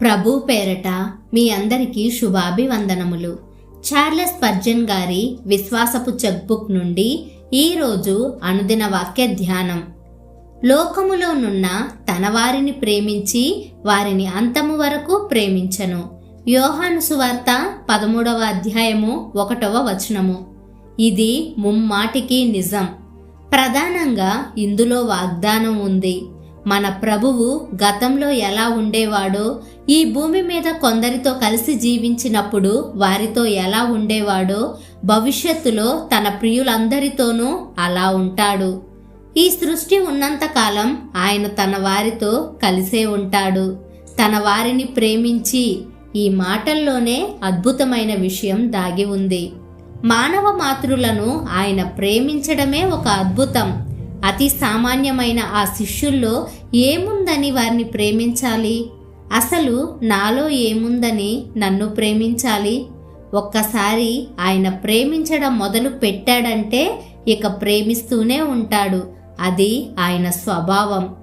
ప్రభు పేరట మీ అందరికీ శుభాభివందనములు. చార్లెస్ పర్జన్ గారి విశ్వాసపు చెక్బుక్ నుండి ఈరోజు అనుదిన వాక్య ధ్యానం. లోకములోనున్న తన వారిని ప్రేమించి వారిని అంతము వరకు ప్రేమించను. యోహాను సువార్త పదమూడవ అధ్యాయము ఒకటవ వచనము. ఇది ముమ్మాటికి నిజం. ప్రధానంగా ఇందులో వాగ్దానం ఉంది. మన ప్రభువు గతంలో ఎలా ఉండేవాడో ఈ భూమి మీద కొందరితో కలిసి జీవించినప్పుడు వారితో ఎలా ఉండేవాడో భవిష్యత్తులో తన ప్రియులందరితోనూ అలా ఉంటాడు. ఈ సృష్టి ఉన్నంతకాలం ఆయన తన వారితో కలిసే ఉంటాడు. తన వారిని ప్రేమించి ఈ మాటల్లోనే అద్భుతమైన విషయం దాగి ఉంది. మానవ మాతృలను ఆయన ప్రేమించడమే ఒక అద్భుతం. అతి సామాన్యమైన ఆ శిష్యుల్లో ఏముందని వారిని ప్రేమించాలి? అసలు నాలో ఏముందని నన్ను ప్రేమించాలి? ఒక్కసారి ఆయన ప్రేమించడం మొదలు పెట్టాడంటే ఇక ప్రేమిస్తూనే ఉంటాడు. అది ఆయన స్వభావం.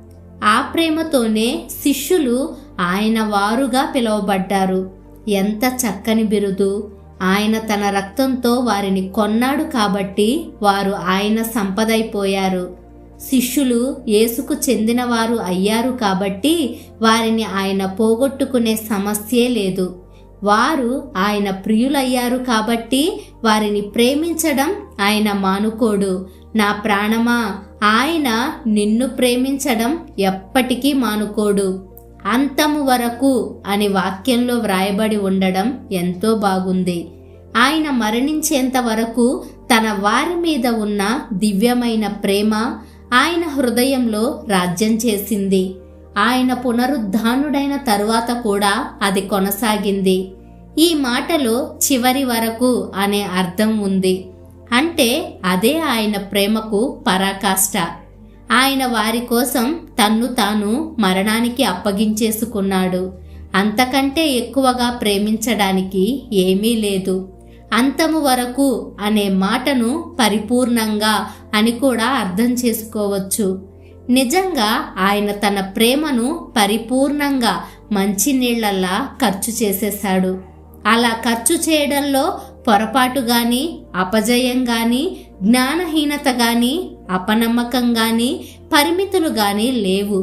ఆ ప్రేమతోనే శిష్యులు ఆయన వారుగా పిలువబడ్డారు. ఎంత చక్కని బిరుదు. ఆయన తన రక్తంతో వారిని కొన్నాడు కాబట్టి వారు ఆయన సంపదైపోయారు. శిష్యులు యేసుకు చెందినవారు అయ్యారు కాబట్టి వారిని ఆయన పోగొట్టుకునే సమస్యే లేదు. వారు ఆయన ప్రియులయ్యారు కాబట్టి వారిని ప్రేమించడం ఆయన మానుకోడు. నా ప్రాణమా ఆయన నిన్ను ప్రేమించడం ఎప్పటికీ మానుకోడు. అంతము వరకు అని వాక్యంలో వ్రాయబడి ఉండడం ఎంతో బాగుంది. ఆయన మరణించేంత వరకు తన వారి మీద ఉన్న దివ్యమైన ప్రేమ ఆయన హృదయంలో రాజ్యం చేసింది. ఆయన పునరుద్ధానుడైన తరువాత కూడా అది కొనసాగింది. ఈ మాటలో చివరి వరకు అనే అర్థం ఉంది. అంటే అదే ఆయన ప్రేమకు పరాకాష్ట. ఆయన వారి కోసం తన్ను తాను మరణానికి అప్పగించేసుకున్నాడు. అంతకంటే ఎక్కువగా ప్రేమించడానికి ఏమీ లేదు. అంతము వరకు అనే మాటను పరిపూర్ణంగా అని కూడా అర్థం చేసుకోవచ్చు. నిజంగా ఆయన తన ప్రేమను పరిపూర్ణంగా మంచినీళ్ళలా ఖర్చు చేసేశాడు. అలా ఖర్చు చేయడంలో పొరపాటు గాని అపజయం గాని జ్ఞానహీనత గాని అపనమ్మకం గాని పరిమితులు గాని లేవు.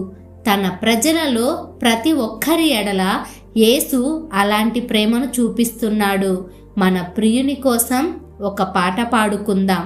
తన ప్రజలలో ప్రతి ఒక్కరి ఎడల యేసు అలాంటి ప్రేమను చూపిస్తున్నాడు. మన ప్రియుని కోసం ఒక పాట పాడుకుందాం.